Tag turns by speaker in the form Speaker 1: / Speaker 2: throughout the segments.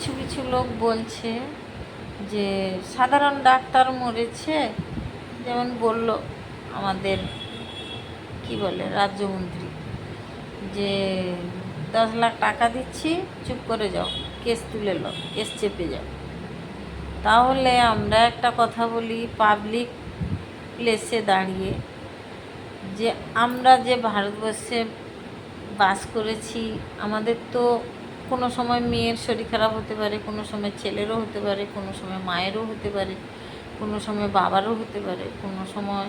Speaker 1: কিছু কিছু লোক বলছে যে, সাধারণ ডাক্তার মরেছে। যেমন বলল আমাদের, কি বলে, রাজ্যমন্ত্রী, যে, দশ লাখ টাকা দিচ্ছি, চুপ করে যাও, কেস তুলে নাও, কেস চেপে যাও। তাহলে আমরা একটা কথা বলি পাবলিক প্লেসে দাঁড়িয়ে, যে আমরা যে ভারতবর্ষে বাস করেছি, আমাদের তো কোনো সময় মেয়ের শরীর খারাপ হতে পারে, কোনো সময় ছেলেরও হতে পারে, কোনো সময় মায়েরও হতে পারে, কোনো সময় বাবারও হতে পারে, কোনো সময়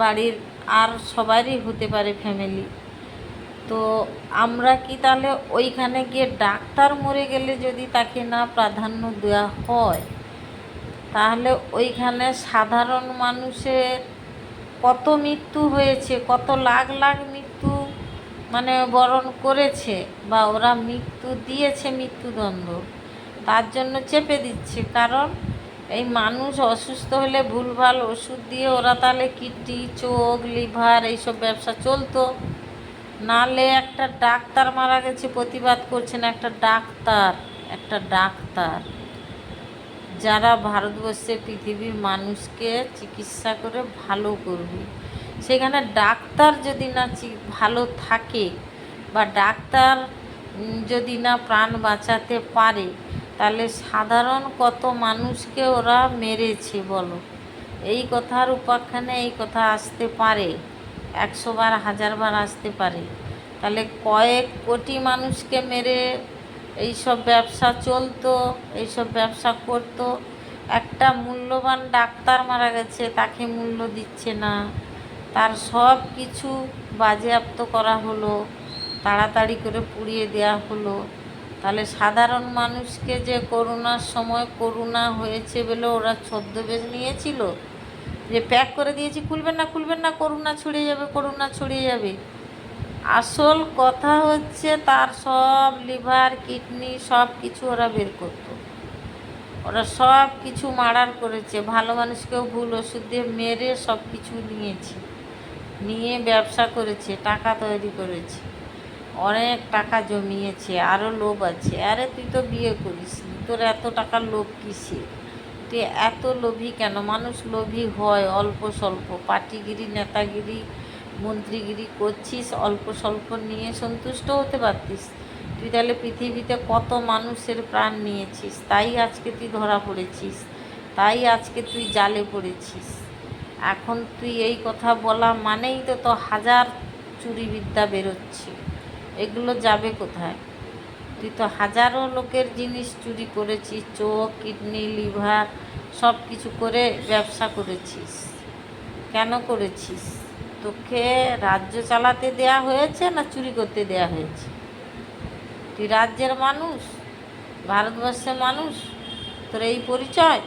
Speaker 1: বাড়ির আর সবারই হতে পারে ফ্যামিলি তো আমরা কি তাহলে ওইখানে গিয়ে ডাক্তার মরে গেলে যদি তাকে না প্রাধান্য দেওয়া হয়, তাহলে ওইখানে সাধারণ মানুষের কত মৃত্যু হয়েছে, কত লাখ লাখ মানে বরণ করেছে বা ওরা মৃত্যু দিয়েছে মৃত্যুদণ্ড, তার জন্য চেপে দিচ্ছে। কারণ এই মানুষ অসুস্থ হলে ভুলভাল ওষুধ দিয়ে ওরা তাহলে কিডনি, চোখ, লিভার এইসব ব্যবসা চলতো। নালে একটা ডাক্তার মারা গেছে, প্রতিবাদ করছে না, একটা ডাক্তার একটা ডাক্তার। যারা ভারতবর্ষে পৃথিবীর মানুষকে চিকিৎসা করে ভালো করবে। সেখানে ডাক্তার যদি না ভালো থাকে বা ডাক্তার যদি না প্রাণ বাঁচাতে পারে, তাহলে সাধারণ কত মানুষকে ওরা মেরেছে বলো? এই কথার উপাখ্যানে এই কথা আসতে পারে, একশো বার, হাজার বার আসতে পারে। তাহলে কয়েক কোটি মানুষকে মেরে এইসব ব্যবসা চলতো, এইসব ব্যবসা করতো, একটা মূল্যবান ডাক্তার মারা গেছে, তাকে মূল্য দিচ্ছে না। তার সব কিছু বাজেয়াপ্ত করা হলো, তাড়াতাড়ি করে পুড়িয়ে দেওয়া হলো। তাহলে সাধারণ মানুষকে যে করোনার সময় করোনা হয়েছে বলে ওরা ছদ্মবেশ নিয়েছিল? যে প্যাক করে দিয়েছি, খুলবেন না খুলবেন না করোনা ছড়িয়ে যাবে করোনা ছড়িয়ে যাবে। আসল কথা হচ্ছে তার সব লিভার, কিডনি, সব কিছু ওরা বের করতো। ওরা সব কিছু মার্ডার করেছে। ভালো মানুষকেও ভুল ওষুধ দিয়ে মেরে সব কিছু নিয়েছে। নিয়ে ব্যবসা করেছে, টাকা তৈরি করেছে। অনেক টাকা জমিয়েছে আরও লোভ আছে। আরে তুই তো বিয়ে করিস তোর এত টাকার লোভ কিসে তুই এত লোভী কেন? মানুষ লোভী হয় অল্প স্বল্প। পার্টিগিরি নেতাগিরি, মন্ত্রীগিরি করছিস, অল্প স্বল্প নিয়ে সন্তুষ্ট হতে পারতিস। তুই তাহলে পৃথিবীতে কত মানুষের প্রাণ নিয়েছিস? তাই আজকে তুই ধরা পড়েছিস, তাই আজকে তুই জালে পড়েছিস। এখন তুই এই কথা বলা মানেই তো তো হাজার চুরিবিদ্যা বেরোচ্ছে। এগুলো যাবে কোথায়? তুই তো হাজারো লোকের জিনিস চুরি করেছিস, চোখ, কিডনি, লিভার সব কিছু করে ব্যবসা করেছিস। কেন করেছিস? তোকে রাজ্য চালাতে দেয়া হয়েছে না চুরি করতে দেয়া হয়েছে? তুই রাজ্যের মানুষ, ভারতবর্ষের মানুষ, তোর এই পরিচয়?